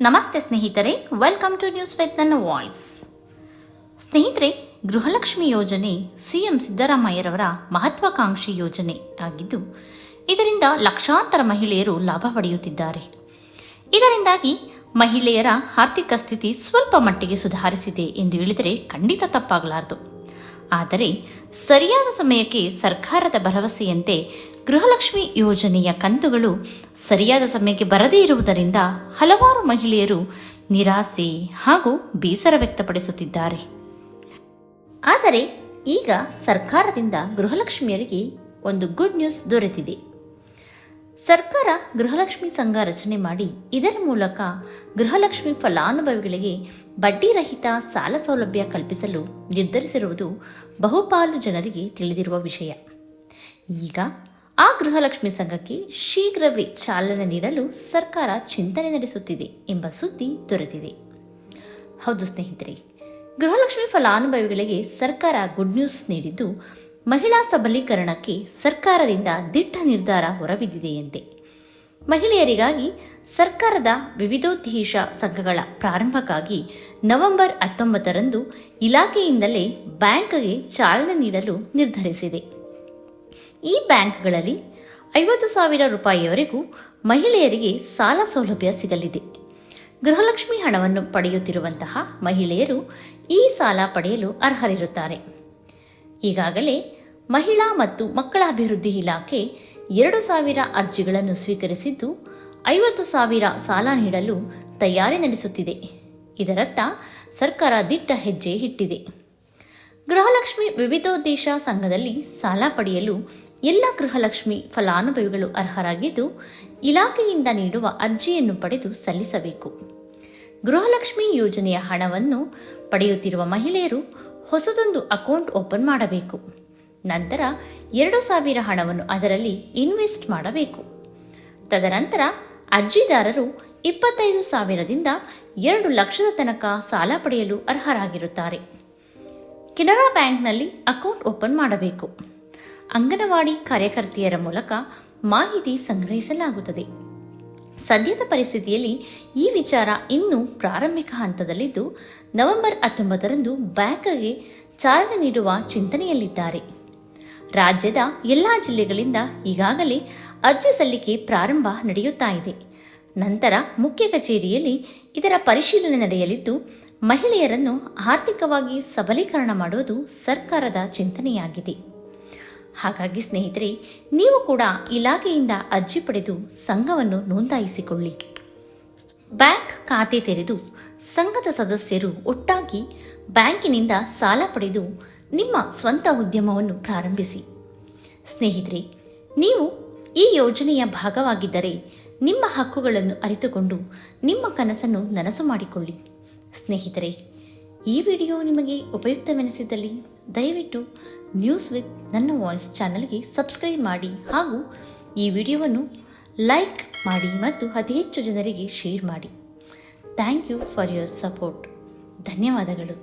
ನಮಸ್ತೆ ಸ್ನೇಹಿತರೆ welcome to news with ನನ್ನ ವಾಯ್ಸ್ ಸ್ನೇಹಿತರೆ, ಗೃಹಲಕ್ಷ್ಮಿ ಯೋಜನೆ ಸಿಎಂ ಸಿದ್ದರಾಮಯ್ಯರವರ ಮಹತ್ವಾಕಾಂಕ್ಷಿ ಯೋಜನೆ ಆಗಿದ್ದು, ಇದರಿಂದ ಲಕ್ಷಾಂತರ ಮಹಿಳೆಯರು ಲಾಭ ಪಡೆಯುತ್ತಿದ್ದಾರೆ. ಇದರಿಂದಾಗಿ ಮಹಿಳೆಯರ ಆರ್ಥಿಕ ಸ್ಥಿತಿ ಸ್ವಲ್ಪ ಮಟ್ಟಿಗೆ ಸುಧಾರಿಸಿದೆ ಎಂದು ಹೇಳಿದರೆ ಖಂಡಿತ ತಪ್ಪಾಗಲಾರದು. ಆದರೆ ಸರಿಯಾದ ಸಮಯಕ್ಕೆ ಸರ್ಕಾರದ ಭರವಸೆಯಂತೆ ಗೃಹಲಕ್ಷ್ಮಿ ಯೋಜನೆಯ ಕಂತುಗಳು ಸರಿಯಾದ ಸಮಯಕ್ಕೆ ಬರದೇ ಇರುವುದರಿಂದ ಹಲವಾರು ಮಹಿಳೆಯರು ನಿರಾಸೆ ಹಾಗೂ ಬೇಸರ ವ್ಯಕ್ತಪಡಿಸುತ್ತಿದ್ದಾರೆ. ಆದರೆ ಈಗ ಸರ್ಕಾರದಿಂದ ಗೃಹಲಕ್ಷ್ಮಿಯರಿಗೆ ಒಂದು ಗುಡ್ ನ್ಯೂಸ್ ದೊರೆತಿದೆ. ಸರ್ಕಾರ ಗೃಹಲಕ್ಷ್ಮಿ ಸಂಘ ರಚನೆ ಮಾಡಿ ಇದರ ಮೂಲಕ ಗೃಹಲಕ್ಷ್ಮಿ ಫಲಾನುಭವಿಗಳಿಗೆ ಬಡ್ಡಿರಹಿತ ಸಾಲ ಸೌಲಭ್ಯ ಕಲ್ಪಿಸಲು ನಿರ್ಧರಿಸಿರುವುದು ಬಹುಪಾಲು ಜನರಿಗೆ ತಿಳಿದಿರುವ ವಿಷಯ. ಈಗ ಆ ಗೃಹಲಕ್ಷ್ಮಿ ಸಂಘಕ್ಕೆ ಶೀಘ್ರವೇ ಚಾಲನೆ ನೀಡಲು ಸರ್ಕಾರ ಚಿಂತನೆ ನಡೆಸುತ್ತಿದೆ ಎಂಬ ಸುದ್ದಿ ದೊರೆತಿದೆ. ಹೌದು ಸ್ನೇಹಿತರೆ, ಗೃಹಲಕ್ಷ್ಮಿ ಫಲಾನುಭವಿಗಳಿಗೆ ಸರ್ಕಾರ ಗುಡ್ ನ್ಯೂಸ್ ನೀಡಿದ್ದು ಮಹಿಳಾ ಸಬಲೀಕರಣಕ್ಕೆ ಸರ್ಕಾರದಿಂದ ದಿಟ್ಟ ನಿರ್ಧಾರ ಹೊರಬಿದ್ದಿದೆಯಂತೆ. ಮಹಿಳೆಯರಿಗಾಗಿ ಸರ್ಕಾರದ ವಿವಿಧೋದ್ದೇಶ ಸಂಘಗಳ ಪ್ರಾರಂಭಕ್ಕಾಗಿ ನವೆಂಬರ್ ಹತ್ತೊಂಬತ್ತರಂದು ಇಲಾಖೆಯಿಂದಲೇ ಬ್ಯಾಂಕ್ಗೆ ಚಾಲನೆ ನೀಡಲು ನಿರ್ಧರಿಸಿದೆ. ಈ ಬ್ಯಾಂಕ್ಗಳಲ್ಲಿ ಐವತ್ತು ಸಾವಿರ ರೂಪಾಯಿಯವರೆಗೂ ಮಹಿಳೆಯರಿಗೆ ಸಾಲ ಸೌಲಭ್ಯ ಸಿಗಲಿದೆ. ಗೃಹಲಕ್ಷ್ಮಿ ಹಣವನ್ನು ಪಡೆಯುತ್ತಿರುವಂತಹ ಮಹಿಳೆಯರು ಈ ಸಾಲ ಪಡೆಯಲು ಅರ್ಹರಿರುತ್ತಾರೆ. ಈಗಾಗಲೇ ಮಹಿಳಾ ಮತ್ತು ಮಕ್ಕಳ ಅಭಿವೃದ್ಧಿ ಇಲಾಖೆ ಎರಡು ಸಾವಿರ ಅರ್ಜಿಗಳನ್ನು ಸ್ವೀಕರಿಸಿದ್ದು, ಐವತ್ತು ಸಾವಿರ ಸಾಲ ನೀಡಲು ತಯಾರಿ ನಡೆಸುತ್ತಿದೆ. ಇದರತ್ತ ಸರ್ಕಾರ ದಿಟ್ಟ ಹೆಜ್ಜೆ ಇಟ್ಟಿದೆ. ಗೃಹಲಕ್ಷ್ಮಿ ವಿವಿಧೋದ್ದೇಶ ಸಂಘದಲ್ಲಿ ಸಾಲ ಪಡೆಯಲು ಎಲ್ಲ ಗೃಹಲಕ್ಷ್ಮಿ ಫಲಾನುಭವಿಗಳು ಅರ್ಹರಾಗಿದ್ದು, ಇಲಾಖೆಯಿಂದ ನೀಡುವ ಅರ್ಜಿಯನ್ನು ಪಡೆದು ಸಲ್ಲಿಸಬೇಕು. ಗೃಹಲಕ್ಷ್ಮಿ ಯೋಜನೆಯ ಹಣವನ್ನು ಪಡೆಯುತ್ತಿರುವ ಮಹಿಳೆಯರು ಹೊಸದೊಂದು ಅಕೌಂಟ್ ಓಪನ್ ಮಾಡಬೇಕು. ನಂತರ ಎರಡು ಸಾವಿರ ಹಣವನ್ನು ಅದರಲ್ಲಿ ಇನ್ವೆಸ್ಟ್ ಮಾಡಬೇಕು. ತದನಂತರ ಅರ್ಜಿದಾರರು ಇಪ್ಪತ್ತೈದು ಸಾವಿರದಿಂದ ಎರಡು ಲಕ್ಷದ ತನಕ ಸಾಲ ಪಡೆಯಲು ಅರ್ಹರಾಗಿರುತ್ತಾರೆ. ಕೆನರಾ ಬ್ಯಾಂಕ್ನಲ್ಲಿ ಅಕೌಂಟ್ ಓಪನ್ ಮಾಡಬೇಕು. ಅಂಗನವಾಡಿ ಕಾರ್ಯಕರ್ತೆಯರ ಮೂಲಕ ಮಾಹಿತಿ ಸಂಗ್ರಹಿಸಲಾಗುತ್ತದೆ. ಸದ್ಯದ ಪರಿಸ್ಥಿತಿಯಲ್ಲಿ ಈ ವಿಚಾರ ಇನ್ನೂ ಪ್ರಾರಂಭಿಕ ಹಂತದಲ್ಲಿದ್ದು, ನವೆಂಬರ್ ಹತ್ತೊಂಬತ್ತರಂದು ಬ್ಯಾಂಕ್ಗೆ ಚಾಲನೆ ನೀಡುವ ಚಿಂತನೆಯಲ್ಲಿದ್ದಾರೆ. ರಾಜ್ಯದ ಎಲ್ಲ ಜಿಲ್ಲೆಗಳಿಂದ ಈಗಾಗಲೇ ಅರ್ಜಿ ಸಲ್ಲಿಕೆ ಪ್ರಾರಂಭ ನಡೆಯುತ್ತಾ ಇದೆ. ನಂತರ ಮುಖ್ಯ ಕಚೇರಿಯಲ್ಲಿ ಇದರ ಪರಿಶೀಲನೆ ನಡೆಯಲಿದ್ದು, ಮಹಿಳೆಯರನ್ನು ಆರ್ಥಿಕವಾಗಿ ಸಬಲೀಕರಣ ಮಾಡುವುದು ಸರ್ಕಾರದ ಚಿಂತನೆಯಾಗಿದೆ. ಹಾಗಾಗಿ ಸ್ನೇಹಿತರೆ, ನೀವು ಕೂಡ ಇಲಾಖೆಯಿಂದ ಅರ್ಜಿ ಪಡೆದು ಸಂಘವನ್ನು ನೋಂದಾಯಿಸಿಕೊಳ್ಳಿ. ಬ್ಯಾಂಕ್ ಖಾತೆ ತೆರೆದು ಸಂಘದ ಸದಸ್ಯರು ಒಟ್ಟಾಗಿ ಬ್ಯಾಂಕಿನಿಂದ ಸಾಲ ಪಡೆದು ನಿಮ್ಮ ಸ್ವಂತ ಉದ್ಯಮವನ್ನು ಪ್ರಾರಂಭಿಸಿ. ಸ್ನೇಹಿತರೆ, ನೀವು ಈ ಯೋಜನೆಯ ಭಾಗವಾಗಿದ್ದರೆ ನಿಮ್ಮ ಹಕ್ಕುಗಳನ್ನು ಅರಿತುಕೊಂಡು ನಿಮ್ಮ ಕನಸನ್ನು ನನಸು ಮಾಡಿಕೊಳ್ಳಿ. ಸ್ನೇಹಿತರೆ, ಈ ವಿಡಿಯೋ ನಿಮಗೆ ಉಪಯುಕ್ತವೆನಿಸಿದ್ದಲ್ಲಿ ದಯವಿಟ್ಟು ನ್ಯೂಸ್ ವಿತ್ ನನ್ನ ವಾಯ್ಸ್ ಚಾನಲ್ಗೆ ಸಬ್ಸ್ಕ್ರೈಬ್ ಮಾಡಿ ಹಾಗೂ ಈ ವಿಡಿಯೋವನ್ನು ಲೈಕ್ ಮಾಡಿ ಮತ್ತು ಅತಿ ಹೆಚ್ಚು ಜನರಿಗೆ ಶೇರ್ ಮಾಡಿ. Thank you for your support. ಧನ್ಯವಾದಗಳು.